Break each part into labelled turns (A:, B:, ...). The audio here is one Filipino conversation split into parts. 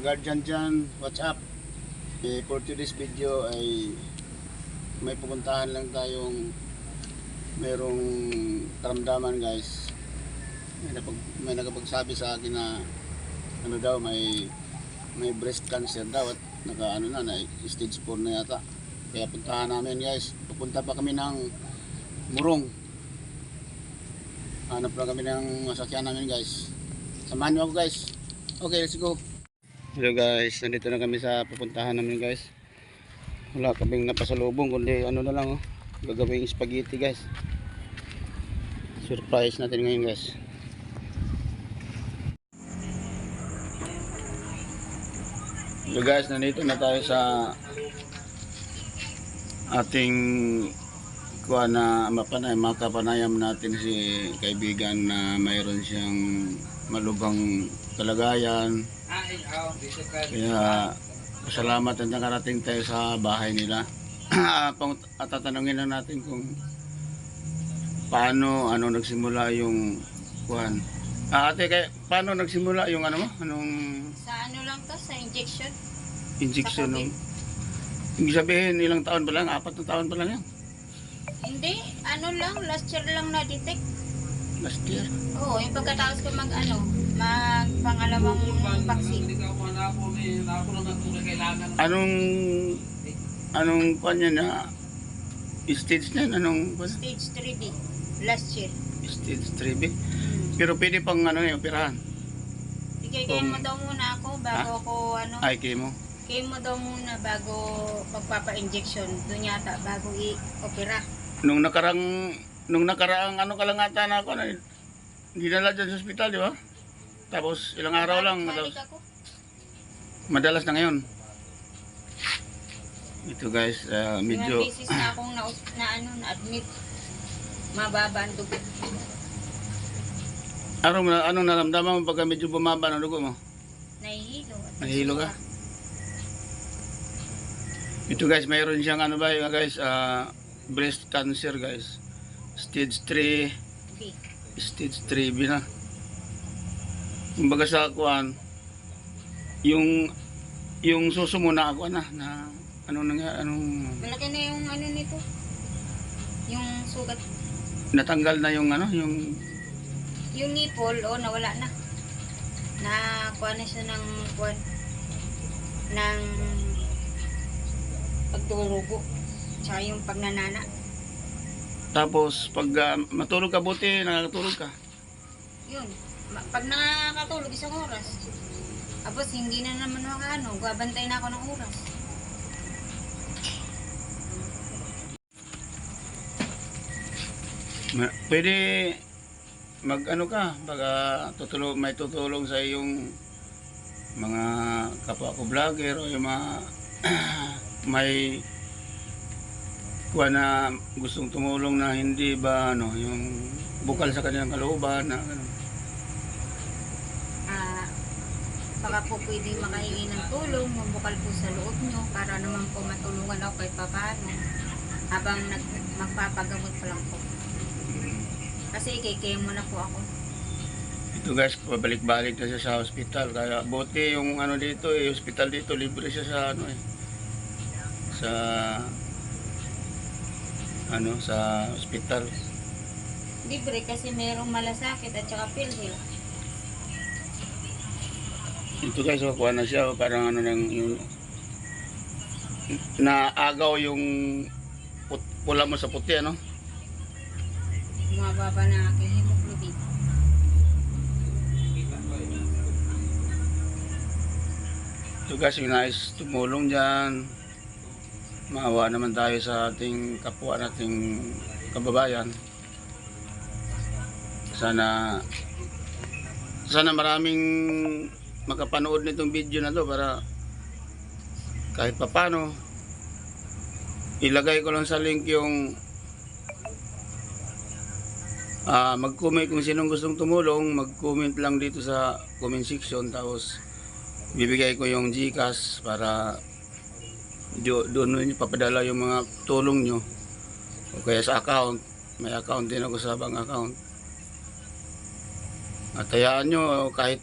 A: guardian dyan, what's up? Eh, for today's video ay may pupuntahan lang tayong merong karamdaman guys. May, napag, may nakapagsabi sa akin na ano daw may may breast cancer daw at naka ano na, na stage 4 na yata. Kaya puntahan namin guys. Pupunta pa kami ng Murong. Hanap lang kami ng masakyan namin guys. Samahan niyo ako guys. Okay, let's go. Hello guys, nandito na kami sa pupuntahan namin guys. Wala kaming napasalubong kundi ano na lang oh. Gagawing spaghetti guys. Surprise natin ngayon guys. Hello guys, nandito na tayo sa ating kuha na mapanay, makapanayam natin si kaibigan na mayroon siyang malubang kalagayan. Kaya salamat at nakarating tayo sa bahay nila. Pang- at tatanungin na natin kung paano ano nagsimula yung kuhan. Ah, ate, kaya, paano nagsimula yung ano mo? Anong
B: Sa ano lang to, sa injection?
A: injection
B: Sa
A: ng Ibig sabihin, ilang taon pa lang? Apat na taon pa lang yan.
B: Hindi, ano lang, last year lang na-detect.
A: Last year.
B: Oo, yung pagkatapos ko mag ano, mag pangalawang vaccine.
A: Anong anong kuan niya na stage niyan? Anong kuwan?
B: Stage 3B, last year.
A: Stage 3B?
B: Hmm.
A: Pero pwede pang ano yung operahan.
B: Bigay mo daw muna ako bago ako ano,
A: Ay, chemo.
B: mo daw muna bago magpapa-injection. Doon yata, bago i-opera.
A: Nung nakarang nung nakaraang ano ka lang ata na ako na dinala dyan sa ospital, di ba? Tapos ilang araw lang,
B: ako.
A: madalas na ngayon. Ito guys, ah, medyo
B: Ilang beses na akong na, na ano, na-admit. Mababa ang dugo.
A: anong, anong naramdaman mo pagka medyo bumaba ng dugo mo?
B: Nahihilo.
A: Nahihilo ka? Ito guys, mayroon siyang ano ba yung guys, ah, breast cancer guys. Stage 3,
B: B.
A: stage 3B na. Kumbaga sa kuan, yung yung suso mo na ako na, na ano nang anong
B: Malaki na yung ano nito. Yung sugat.
A: natanggal na yung ano, yung
B: Yung nipple, oh, nawala na. Na, kuha na siya ng, kuha, ng pagdurugo. Tsaka yung pagnanana.
A: Tapos pag ah, matulog ka buti, nakakatulog ka.
B: Yun. Pag nakakatulog isang oras. Tapos hindi na naman makaano, gabantay na ako ng oras.
A: Ma- Pwede mag ano ka, baka tutulong, may tutulong sa iyong mga kapwa ko vlogger o yung mga may kuha na gustong tumulong na hindi ba ano yung bukal sa kanilang kalooban na ano.
B: Ah, baka po pwedeng makahingi ng tulong, mabukal po sa loob nyo para naman po matulungan ako kahit papaano habang nag, magpapagamot pa lang po. Kasi ikikemo na po ako.
A: Ito guys, pabalik-balik na siya sa hospital. Kaya buti yung ano dito eh, hospital dito, libre siya sa ano eh. Sa ano, sa hospital.
B: Libre kasi merong malasakit at saka PhilHealth.
A: Ito guys, makuha na siya. oh, Parang ano lang yung naagaw yung put- pula mo sa puti, ano?
B: Bumababa na aking hemoglobin.
A: Ito guys, yung nais tumulong dyan. Maawa naman tayo sa ating kapwa nating kababayan. Sana sana maraming makapanood nitong video na to para kahit papano ilagay ko lang sa link yung ah mag-comment kung sinong gustong tumulong, mag-comment lang dito sa comment section tapos bibigay ko yung GCash para do, doon nyo papadala yung mga tulong nyo o kaya sa account may account din ako sa bang account at hayaan nyo kahit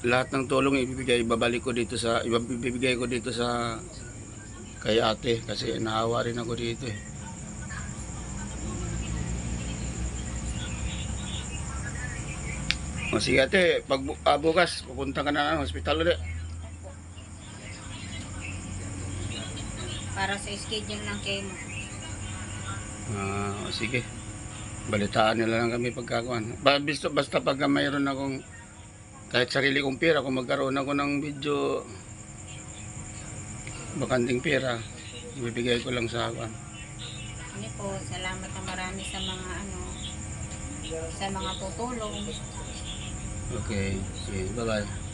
A: lahat ng tulong ibibigay, babalik ko dito sa, ibibigay ko dito sa kay ate kasi naawa rin ako dito eh. O sige ate, pag ah, bukas, pupunta ka na ng hospital ulit.
B: Para sa schedule ng chemo.
A: Ah, o sige. Balitaan nila lang kami pagkakuan. Ba, basta, basta pag mayroon akong kahit sarili kong pera, kung magkaroon ako ng video bakanting pera, ibibigay ko lang sa akuan.
B: Ano po, salamat na marami sa mga ano, sa mga tutulong.
A: Okay. Sige, bye-bye.